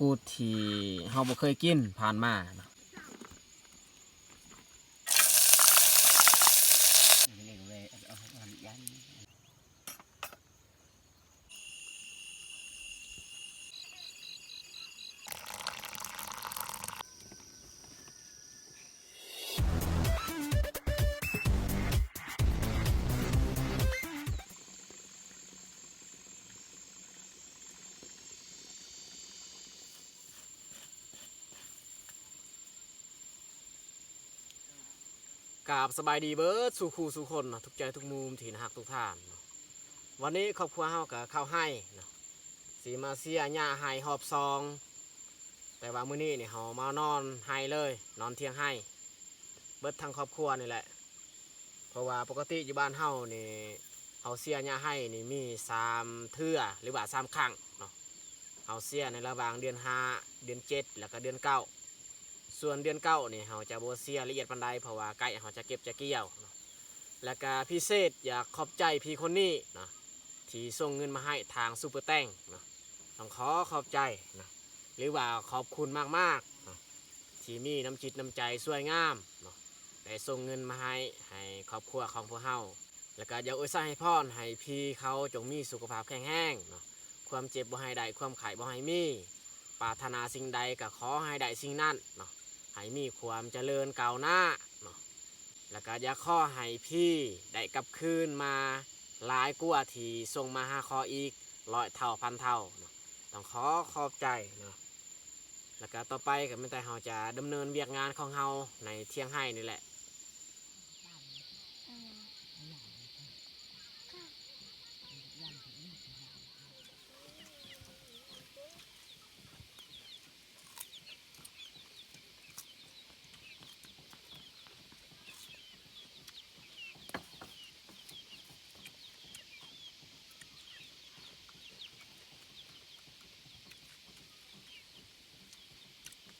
กูดที่เฮาบ่เคยกินผ่านมา บสบายดีเบิร์ดสู่คู่สู่คนทุกใจทุกมุมที่นะฮักทุกท่าน วันนี้ครอบครัวเฮาก็เข้าวให้สีมาเสียหญ้าให้หอบซอง แต่ว่ามื้อนี้นี่เฮามานอนให้เลย นอนเที่ยงให้ เบิร์ดทั้งครอบครัวนี่แหละ เพราะว่าปกติอยู่บ้านเฮานี่เฮาเสียหญ้าให้นี่มีสามเทื่อหรือว่าสามครั้งเนาะเฮาเสียในระหว่างเดือนห้าเดือนเจ็ดแล้วก็เดือนเก้า ส่วนเดือนเก้านี่เราจะโบเซียละเอียดปันไดเพราะว่าไก่เราจะเก็บจะเกี่ยวเนาะแล้วก็พิเศษอยากขอบใจพี่คนนี้เนาะที่ส่งเงินมาให้ทางซูเปอร์แตงเนาะต้องขอขอบใจนะหรือว่าขอบคุณมากๆนาะที่มีน้ำจิตน้ำใจสวยงามเนาะได้ส่งเงินมาให้ให้ครอบครัวของพวกเฮาแล้วก็อยากอวยพรให้พรให้พี่เขาจงมีสุขภาพแข็งแรงเนาะความเจ็บบ่ให้ได้ความไข้บ่ให้มีปรารถนาสิ่งใดก็ขอให้ได้สิ่งนั้นเนาะ ให้มีความเจริญก้าวหน้าเนาะแล้วก็อยาข้อให้พี่ได้กลับคืนมาหลายกว่าที่ส่งมาหาคออีกร้อยเท่าพันเท่าเนาะต้องขอขอบใจเนาะแล้วก็ต่อไปก็ไม่แต่เราจะดำเนินเวียกงานของเราในเที่ยงให้นี่แหละ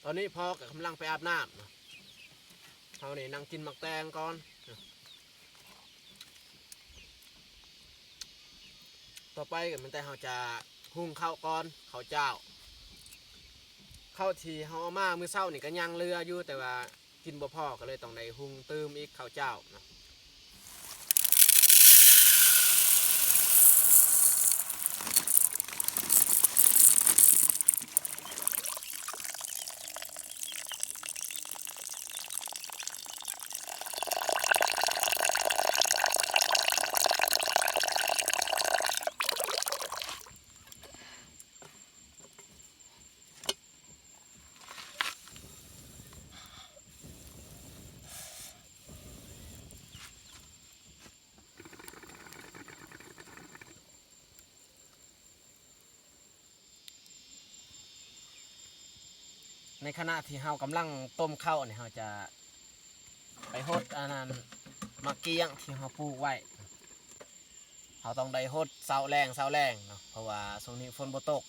ต อนนี้พ่อกับกำลังไปอาบน้ำเนาเขานี่นั่งกินหมักแตงก่อน ต่อไปก็มันแต่เขาจะหุงข้าวก่อนข้าวเจ้าข้าวทีเขาเอามามือเศร้านี่ก็ยังเรืออยู่แต่ว่ากินบ่พ่อก็เลยต้องได้หุงเติมอีกข้าวเจ้านะ ใน ขณะที่เรากำลังต้มข้าวเนี่ยเราจะไปหดอันนั้นมาเกี้ยงที่เราปลูกไว้เราต้องได้หดเสาแรงเสาแรงเนาะเพราะว่าช่วงนี้ฝนบ่ตก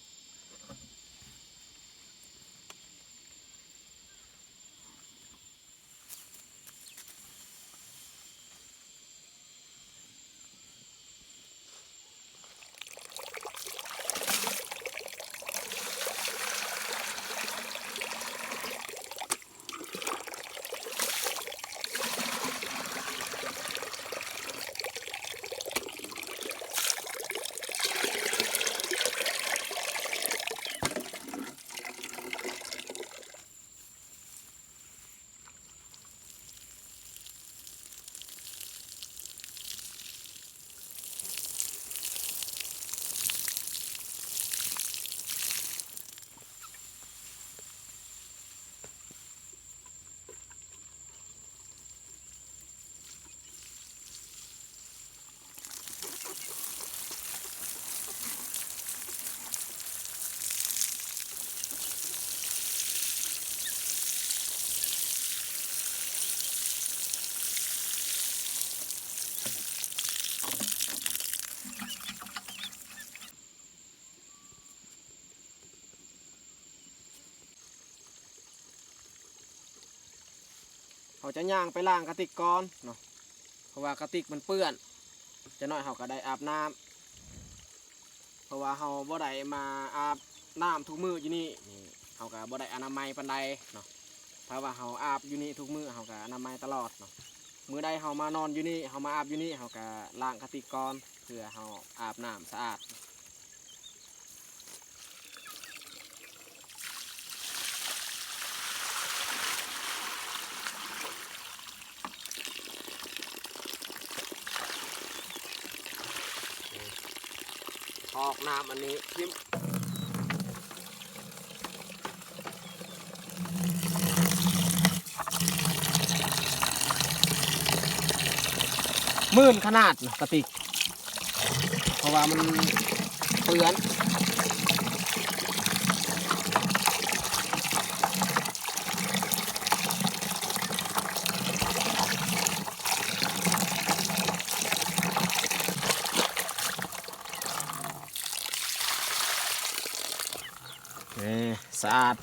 จะย่างไปล้างกระติกก่อนเนาะเพราะว่ากระติกมันเปื้อน จะน้อยเขาก็ได้อาบน้ำเพราะว่าเขาบ่ได้มาอาบน้ำทุกมืออยู่นี่นี่าก็บ่ได้อนามัยปานใดเนาะถ้าว่าเฮาอาบอยู่นี่ทุกมื้อเฮาก็อนามัยตลอดเนาะมือใดเฮามานอนอยู่นี่เฮามาอาบอยู่นี่เฮาก็ล้างกระติกก่อนเพื่อเฮาอาบน้ำสะอาด น้ำอันนี้พิมมื่นขนาดนะกระติก เพราะว่ามันเปื้อน นี่สะอาด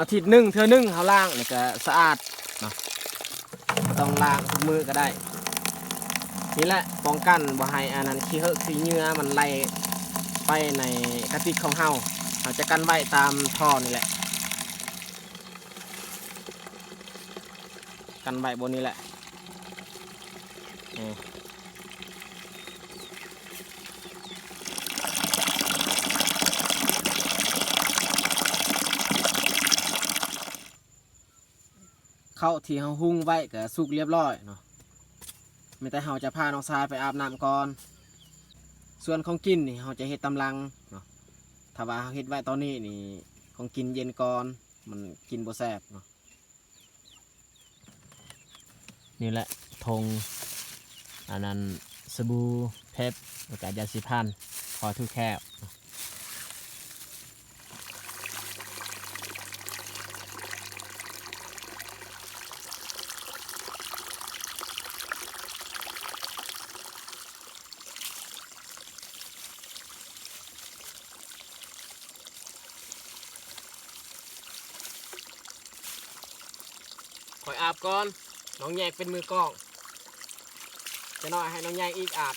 อาทิตย์หนึ่งเธอหนึ่งเขาล่างนี่ก็สะอาดเนาะต้องล้างทุกมือก็ได้ นี่แหละป้องกันบ่ให้อันนั้นขี้เหอะขี้เหงื่อมันไหลไปในกระติกของเฮาเราจะกันไว้ตามท่อนี่แหละ กันใบบนนี้แหละเข้าที่เฮาหุ้งไว้ก็สุกเรียบร้อยเนาะไม่แต่เฮาจะพาน้องชายไปอาบน้ำก่อน ส่วนของกินนี่เฮาจะเฮ็ดตำลังเนาะถ้าว่าเฮาเฮ็ดไว้ตอนนี้นี่ของกินเย็นก่อนมันกินบ่แซ่บเนาะ นี่แหละธงอันนั้นสบู่เพชรแล้วก็ยาสีพันพอทุกแคบคอยอาบก่อน น้องแยกเป็นมือกล้อง จะน้อยให้น้องแยกอีกอาจ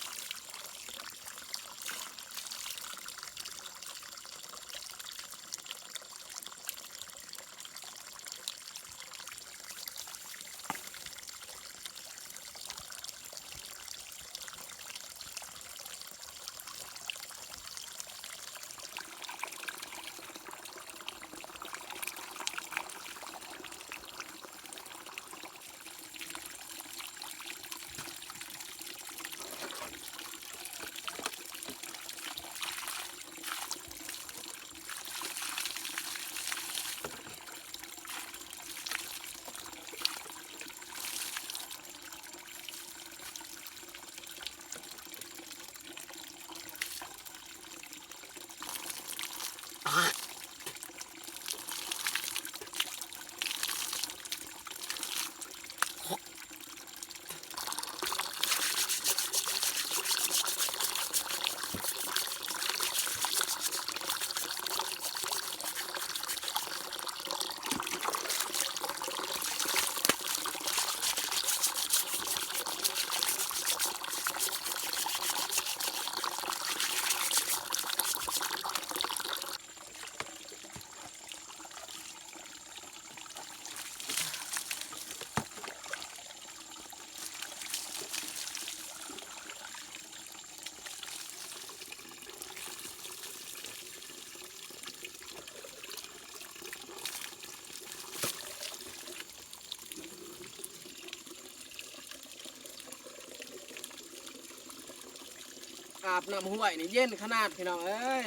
อาบน้ำห้วยนี่เย็นขนาดพี่น้องเอ้ย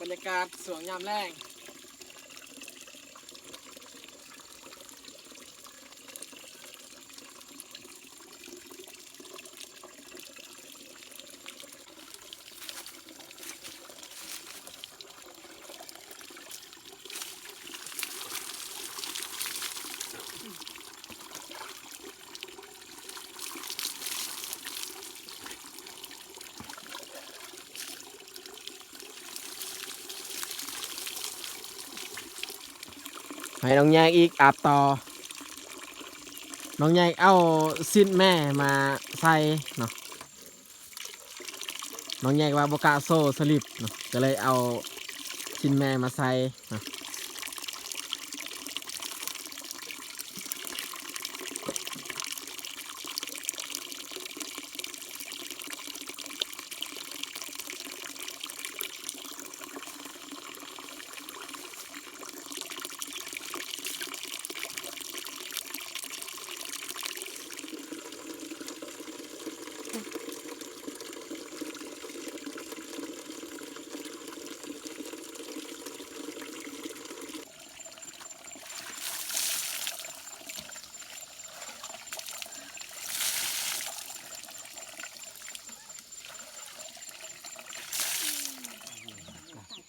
บรรยากาศสวยงามแรง ให้น้องแยกอีกอาบต่อ น้องแยกเอาสิ้นแม่มาใส่เนาะ น้องแยกว่าบกาโซสลิปเนาะ ก็เลยเอาชิ้นแม่มาใส่เนาะ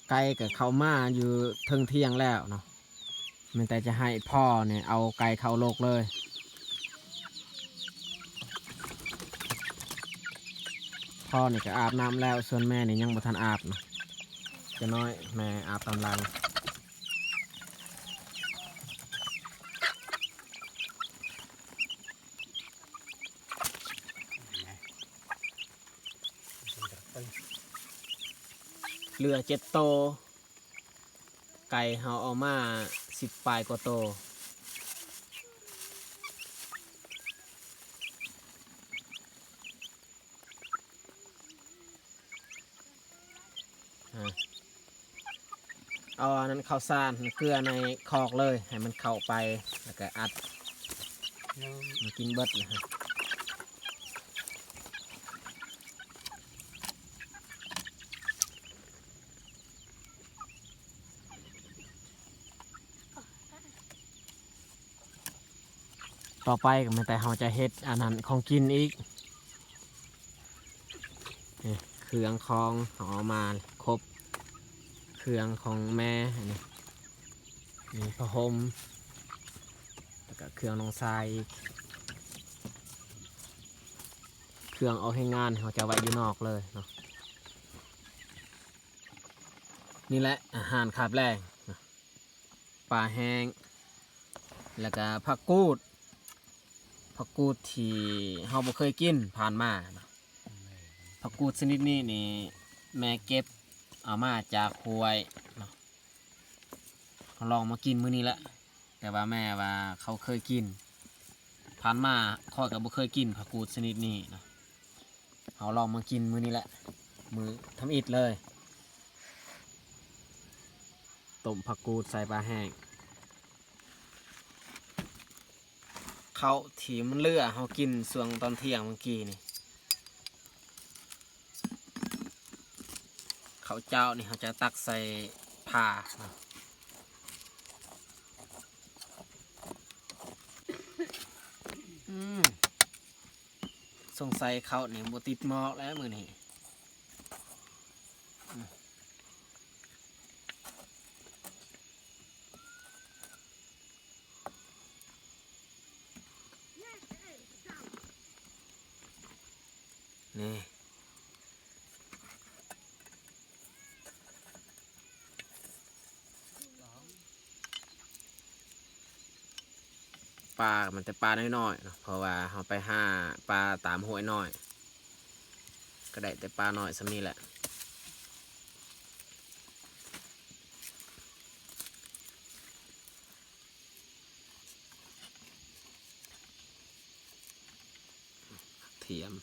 ไก่กับเขามาอยู่เทิงเที่ยงแล้วเนาะมันแต่จะให้พ่อเนี่ยเอาไก่เข้าโลกเลยพ่อเนี่ยก็อาบน้ำแล้วส่วนแม่เนี่ยยังบ่ทันอาบเนาะจะน้อยแม่อาบตำลัง เหลือเจ็ดโต ไก่เฮาเอามาสิบปลายกว่าโตอะเอาอันนั้นข้าวสารเกลือในคอกเลย ให้มันเข้าไป แล้วก็อัดมันกินเบิดนะฮะ ต่อไปก็ไม่แต่เราจะเฮ็ดอันนั้นของกินอีกเครื่องของเอมาครบ เครื่องของแม่อันนี้มีผ้าห่มแล้วก็เครื่องน้องทรายเครื่องเอาให้งานเขาจะไว้อยู่นอกเลยเนาะนี่แหละอาหารคาบแรกปลาแห้ง แล้วก็ผักกูด ผักกูดที่เฮาบ่เคยกินผ่านมาเนาะผักกูดชนิดนี้นี่แม่เก็บเอามาจากควยเนาะเขาลองมากินมื้อนี้ละแต่ว่าแม่ว่าเขาเคยกิน ผ่านมาข้อยก็บ่เคยกินผักกูดชนิดนี้เนาะเขาลองมากินมื้อนี้แหละมือทำอิดเลยต้มผักกูดใส่ปลาแห้ง เขาวที่มันเลือเขากินส่วงตอนเที่ยงเมื่อกี้นี่เขาเจ้านี่เขาจะตักใส่ผ้าสงสัยเขาวนี่ยบติดหมอกแล้วมือนี่อืมนี่ปลา มัน แต่ปลาน้อยๆเพราะว่าเราไปห้าปลาตามห้วยน้อย ก็ได้แต่ปลาน้อยสำนี้แหละเทียม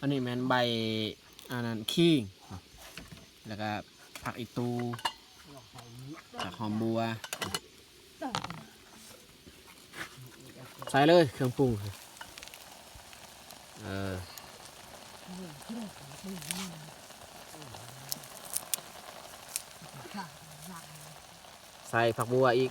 อันนี้แมนใบอันนั้นขี้แล้วก็ผักอีตูผักหอมบัว ใส่เลยเครื่องปรุงเออใส่ผักบัวอีก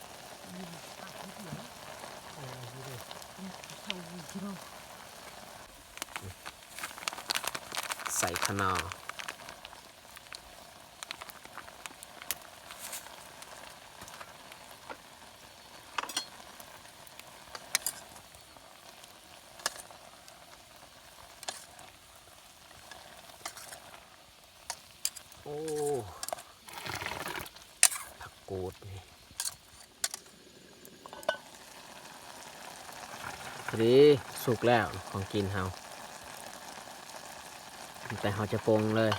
ใส่ขนอโอ้ผักกูดนี่พอดีสุกแล้วของกินเฮา แต่เขาจะปรุงเลย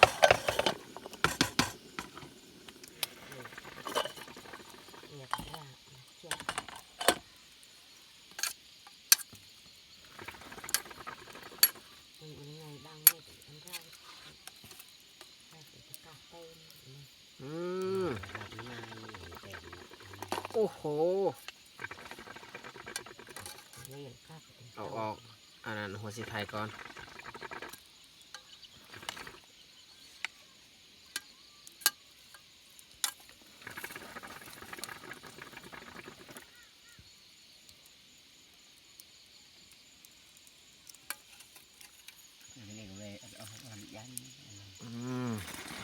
อืม โอ้โห เอาออก อันนั้นหัวสีไทยก่อน ไม่ได้เลยเอาเอายัน อืม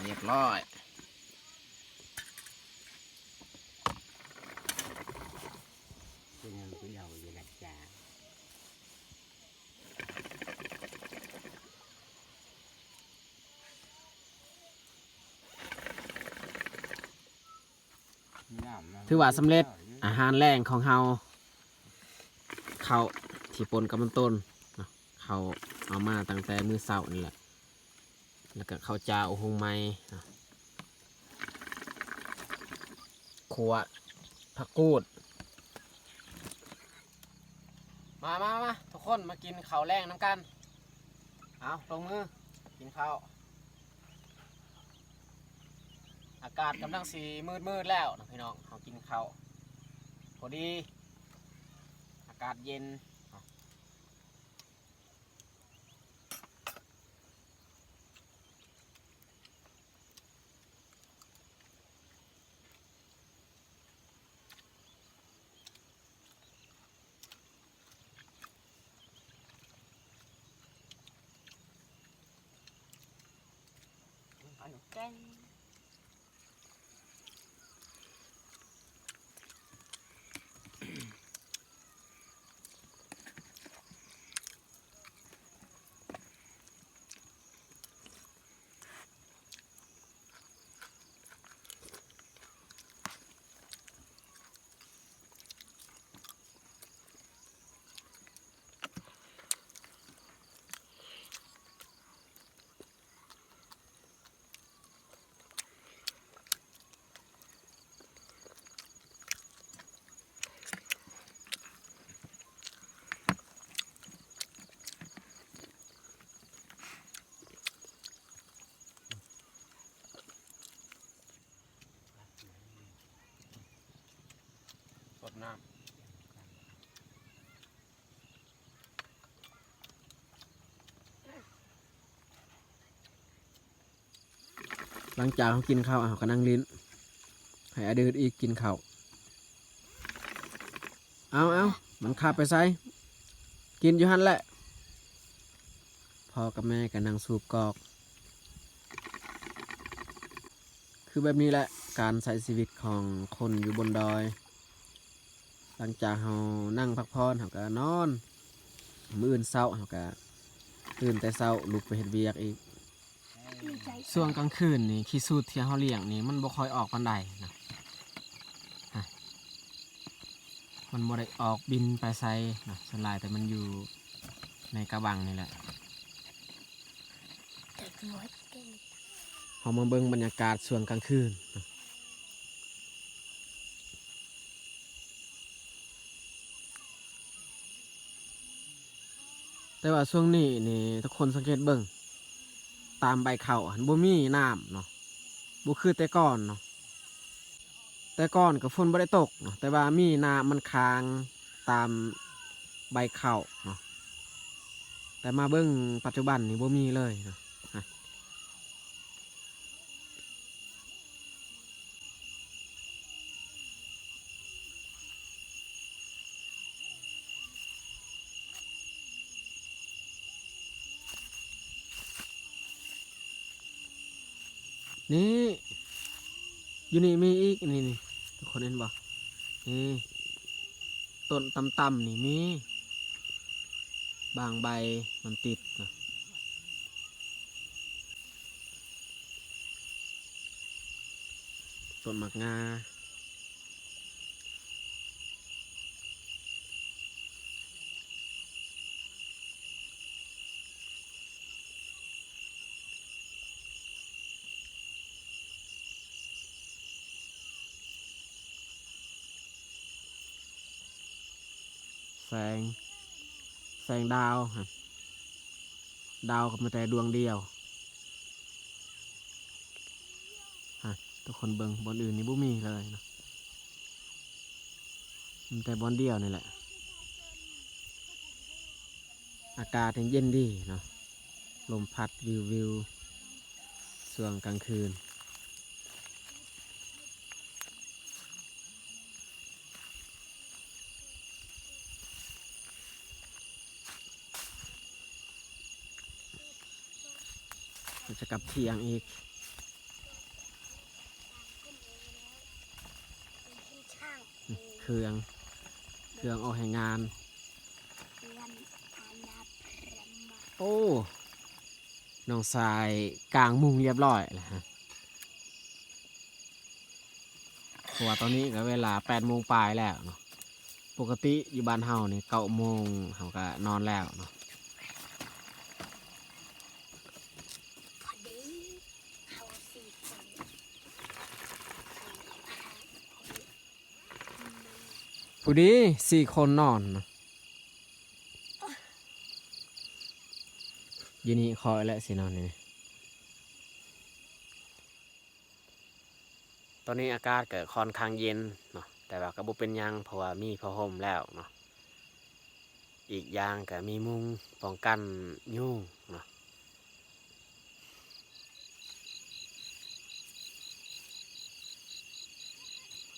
เรียบร้อยคือยังคือเราอยู่หลักจ่า Dạ, ถือว่าสำเร็จอาหารแรงของเฮาเขาวที่ปนกับมันต้นเนาะเขาเอามาตั้งแต่มือเสาร์นี่แหละ แล้วก็ข้าวจ้าโอุหงไม้ขวดผักกูด มามามาทุกคนมากินข้าวแรงน้ำกัน เอาลงมือ กินข้าว อากาศกำลังสีมืดมืดๆแล้วนะพี่น้องเขากินข้าวพอดี อากาศเย็น หลังจากเขากินข้าวอะเขาก็นั่งลิ้น ให้อดีตอีกกินข้าว เอาเอามันขาดไปไซกินอยู่หันแหละ พ่อกับแม่ก็นั่งสูบกอก คือแบบนี้แหละ การใช้ชีวิตของคนอยู่บนดอย หลังจากเรานั่งพักผ่อนเราก็นอน มื้ออื่นเช้าเราก็ตื่นแต่เช้าลุกไปเฮ็ดเวียกอีก ช่วงกลางคืนนี่ขี้สูตรที่เฮาเลี้ยงนี่มันบ่ค่อยออกปานใดนะฮะมันบ่ได้ออกบินไปไสนะส่วนหลายแต่มันอยู่ในกระบังนี่แหละเฮามาเบิ่งบรรยากาศช่วงกลางคืนนะแต่ว่าช่วงนี้นี่ทุกคนสังเกตเบิ่ง ตามใบเขาหันบ่มีน้ำเนาะบ่คือแต่ก่อนเนาะแต่ก่อนก็ฝนบ่ได้ตกเนาะแต่ว่ามีน้ำมันค้างตามใบเขาเนาะแต่มาเบิ่งปัจจุบันนี่บ่มีเลยเนาะ นี่อยู่นี่มีอีกนี่นี่ทุกคนเห็นบ่นี่ต้นต่ำๆนี่มีบางใบมันติดนะต้นหมากงา ง แสงดาวดาวก็มาแต่ดวงเดียวฮะทุกคนเบิงบอนอื่นนี่บุมีเลยนะมีแต่บอนเดียวนี่แหละ อากาศยังเย็นดีเนาะลมพัดวิววิวส่วงกลางคืน จะกลับเที่ยงอีกช่างเครื่องเครื่องออกแห่งงานเรียนอาณาพรหมโอ้น้องสายกลางมุงเรียบร้อยแล้วฮะเพราะว่าตอนนี้ก็เวลาแปดโมงปลายแล้วเนาะปกติอยู่บ้านเฮานี่เก้าโมงเฮาก็นอนแล้วเนาะ พอดีเขาสี่คน ผู้ดีสี่คนนอนนะยินี่คอยแล้วสินอนนี่ตอนนี้อากาศก็ค่อนข้างเย็นเนาะแต่ว่าก็บ่เป็นยังเพราะว่ามีผ้าห่มแล้วเนาะอีกอย่างก็มีมุงป้องกันยุงเนาะ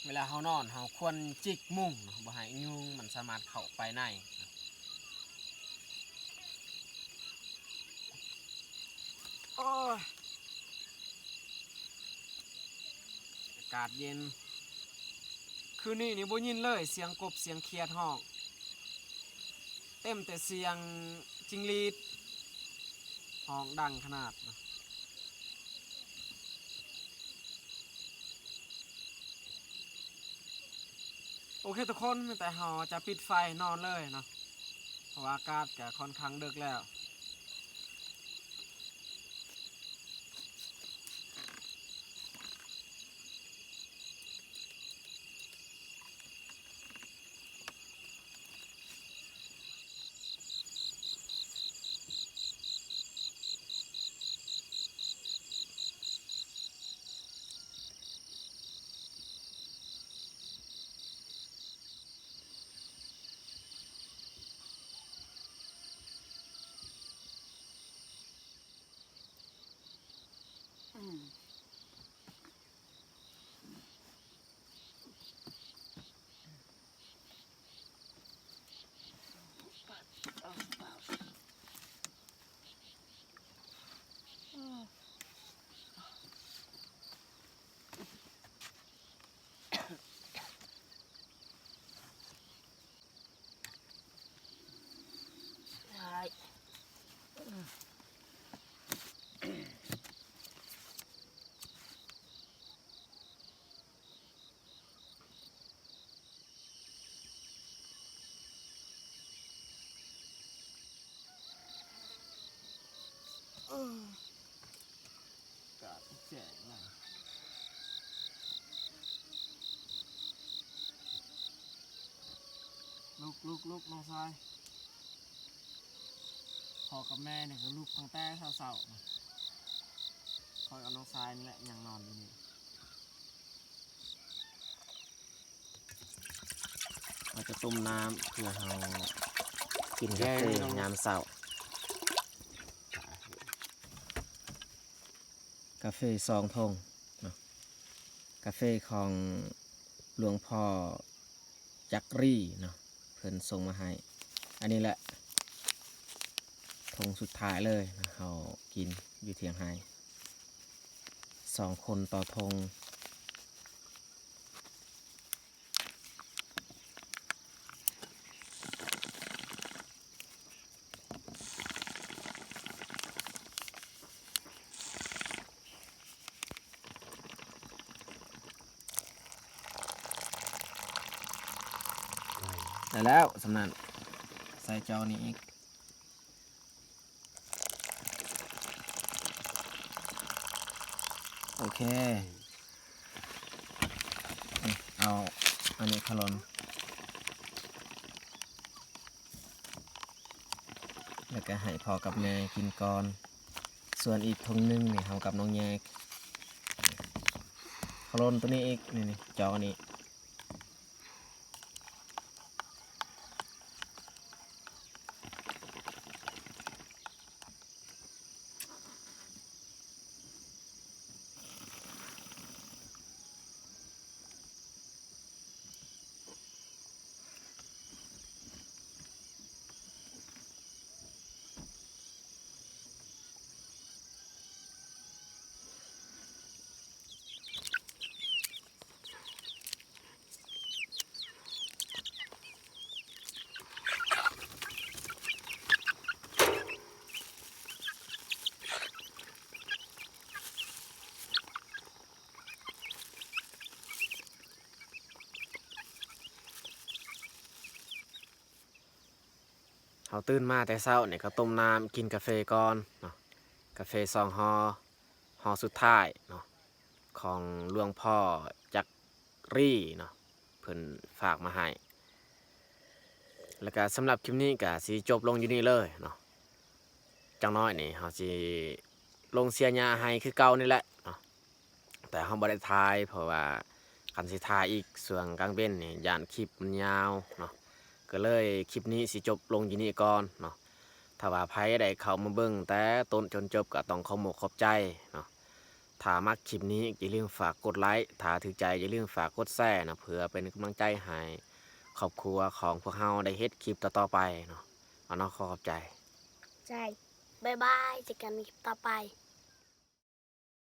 เวลาเขานอนเขาควรจิกมุ้งเนาะบ่ให้ยุงมันสามารถเข้าไปในเนาะโอ้ยอากาศเย็น คืนนี้นี่บ่ยินเลยเสียงกบเสียงเขียดห้อง เต็มแต่เสียงจิงหรีดห้องดังขนาดเนาะ โอเคทุกคนแต่หอจะปิดไฟนอนเลยเนาะเพราะว่าอากาศก็ค่อนข้างดึกแล้ว ลูกลูกลูกน้องชายพ่อกับแม่เนี่ยก็ลูกตั้งแต่เสาๆนะคอยเอาน้องทรายนี่แหละยังนอนอยู่นี่เราจะต้มน้ำเพื่อเรากินกาแฟยามเช้ากาแฟซองทงเนาะกาแฟของหลวงพ่อจักรีเนาะเพิ่นส่งมาให้ อันนี้แหละทงสุดท้ายเลยนะเขากินอยู่เทียงไฮสองคนต่อทง แล้วสำนันใส่จอนี้อีกโอเค เอาอันนี้ขลนแล้วก็ให้พอกับแม่กินก่อน ส่วนอีกทงหนึงเนี่เอากับน้องแยกขลนตัวนี้อีกนี่นี่จอนี้ เขาตื่นมาแต่เช้าเนี่ยก็ต้มน้ำกินกาแฟก่อนเนาะกาแฟซองฮอฮอสุดท้ายเนาะของหลวงพ่อจักรีเนาะเพิ่นฝากมาให้แล้วก็สำหรับคลิปนี้ก็สิจบลงอยู่นี่เลยเนาะจังน้อยนี่เขาสิลงเสียญาให้คือเก่านี่แหละเนาะแต่เขาบ่ได้ทายเพราะว่าคันสิทายอีกส่วนกลางเบ้นนี่ยานคลิปมันยาวเนาะ ก็เลยคลิปนี้สิจบลงอยู่นี่ก่อนเนาะถ้าว่าไพ่ได้เข้ามาเบิ่งแต่ต้นจนจบก็ต้องขอมกขอบใจเนาะถ้ามักคลิปนี้อย่าลืมฝากกดไลค์ถ้าถือใจอย่าลืมฝากกดแชร์นะเพื่อเป็นกำลังใจให้ครอบครัวของพวกเฮาได้เฮ็ดคลิปต่อๆไปเนาะเอาเนาะขอขอบใจใจบายบายเจอกันในคลิปต่อไป